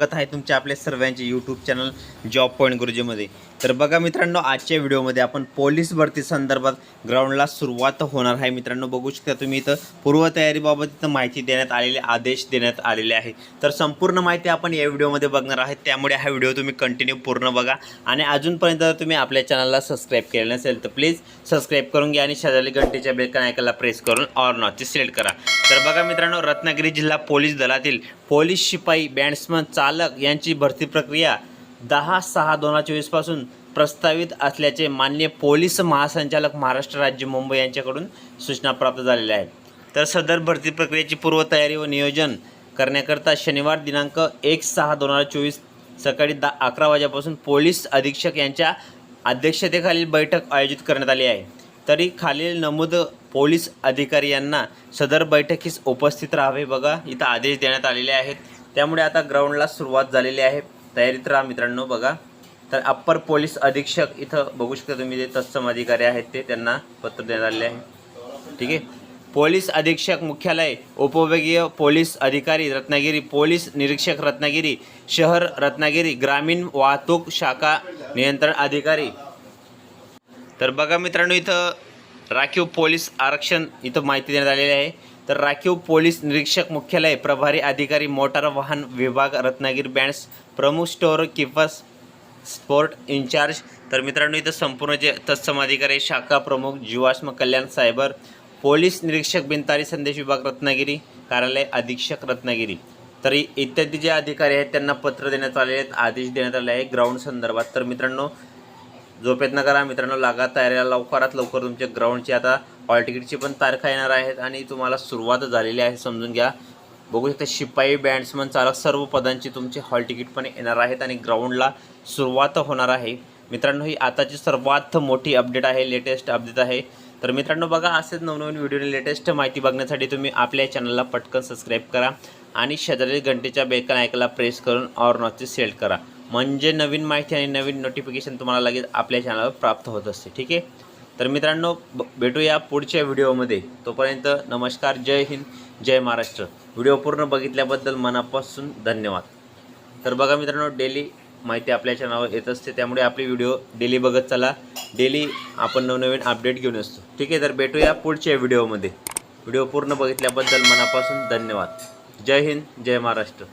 स्वागत आहे तुमच्या आपल्या सर्वांचे यूट्यूब चॅनल जॉब पॉईंट गुरुजीमध्ये. तर बघा मित्रांनो आजच्या व्हिडिओमध्ये आपण पोलीस भरती संदर्भात ग्राउंडला सुरुवात होणार आहे. मित्रांनो बघू शकता तुम्ही इथं पूर्वतयारीबाबत इथं माहिती देण्यात आलेले आदेश देण्यात आलेले आहे. तर संपूर्ण माहिती आपण या व्हिडिओमध्ये बघणार आहे त्यामुळे हा व्हिडिओ तुम्ही कंटिन्यू पूर्ण बघा. आणि अजूनपर्यंत जर तुम्ही आपल्या चॅनलला सबस्क्राईब केलं नसेल तर प्लीज सबस्क्राईब करून घ्या आणि शेजारी घंटेच्या बेलकन ऐकायला प्रेस करून ऑर नॉटची सिलेक्ट करा. तर बघा मित्रांनो रत्नागिरी जिल्हा पोलीस दलातील पोलीस शिपाई बँड्समन चालक यांची भरती प्रक्रिया दहा सहा दोन हजार चोवीसपासून प्रस्तावित असल्याचे मान्य पोलीस महासंचालक महाराष्ट्र राज्य मुंबई यांच्याकडून सूचना प्राप्त झालेल्या आहेत. तर सदर भरती प्रक्रियेची पूर्वतयारी व नियोजन करण्याकरता शनिवार दिनांक एक सहा दोन हजार चोवीस सकाळी दहा अकरा वाजेपासून पोलीस अधीक्षक यांच्या अध्यक्षतेखालील बैठक आयोजित करण्यात आली आहे. तरी खालील नमूद पोलीस अधिकारी यांना सदर बैठकीस उपस्थित राहावे बघा इथं आदेश देण्यात आलेले आहेत. त्यामुळे आता ग्राउंडला सुरुवात झालेली आहे. तयारीत राहा मित्रांनो बघा. तर अप्पर पोलीस अधीक्षक इथं बघू शकता तुम्ही जे तत्सम अधिकारी आहेत ते त्यांना पत्र देण्यात आलेले आहे. ठीक आहे? पोलीस अधीक्षक मुख्यालय उपविभागीय पोलीस अधिकारी रत्नागिरी पोलीस निरीक्षक रत्नागिरी शहर रत्नागिरी ग्रामीण वाहतूक शाखा नियंत्रण अधिकारी. तर बघा मित्रांनो इथं राखीव पोलीस आरक्षण इथं माहिती देण्यात आलेली आहे. तर राखीव पोलीस निरीक्षक मुख्यालय प्रभारी अधिकारी मोटार वाहन विभाग रत्नागिरी बँड्स प्रमुख स्टोअर किपर्स स्पोर्ट इन्चार्ज. तर मित्रांनो इथं संपूर्ण जे तत्सम अधिकारी आहे, शाखा प्रमुख जीवाश्म कल्याण सायबर पोलीस निरीक्षक बिनतारी संदेश विभाग रत्नागिरी कार्यालय अधीक्षक रत्नागिरी. तर इत्यादी जे अधिकारी आहेत त्यांना पत्र देण्यात आले आहेत आदेश देण्यात आले आहे ग्राउंड संदर्भात. तर मित्रांनो झोपेत न करा मित्रांनो लागा तयारीला लवकरात लवकर तुमच्या ग्राउंडची आता हॉल तिकीटची पण तारखा येणार आहेत आणि तुम्हाला सुरुवात झालेली आहे समजून घ्या. बघू शकता शिपाई बँड्समन चालक सर्व पदांची तुमची हॉल तिकीट पण येणार आहेत आणि ग्राउंडला सुरुवात होणार आहे. मित्रांनो ही आताची सर्वात मोठी अपडेट आहे लेटेस्ट अपडेट आहे. तर मित्रांनो बघा असेच नवनवीन व्हिडिओने लेटेस्ट माहिती बघण्यासाठी तुम्ही आपल्या चॅनलला पटकन सबस्क्राईब करा आणि शेजारी घंटेच्या बेकन ऐकायला प्रेस करून ऑर नॉटची सिलेक्ट करा. म्हणजे नवीन माहिती आणि नवीन नोटिफिकेशन तुम्हाला लगेच आपल्या चॅनलवर प्राप्त होत असते ठीक आहे? तर मित्रांनो ब- भेटूया पुढच्या व्हिडिओमध्ये तोपर्यंत नमस्कार जय हिंद. जय महाराष्ट्र. व्हिडिओ पूर्ण बघितल्याबद्दल मनापासून धन्यवाद. तर बघा मित्रांनो डेली माहिती आपल्या चॅनलवर येत असते त्यामुळे आपली व्हिडिओ डेली बघत चला. डेली आपण नवनवीन अपडेट घेऊन असतो. ठीक आहे तर भेटूया पुढच्या व्हिडिओमध्ये. व्हिडिओ पूर्ण बघितल्याबद्दल मनापासून धन्यवाद. जय हिंद जय महाराष्ट्र.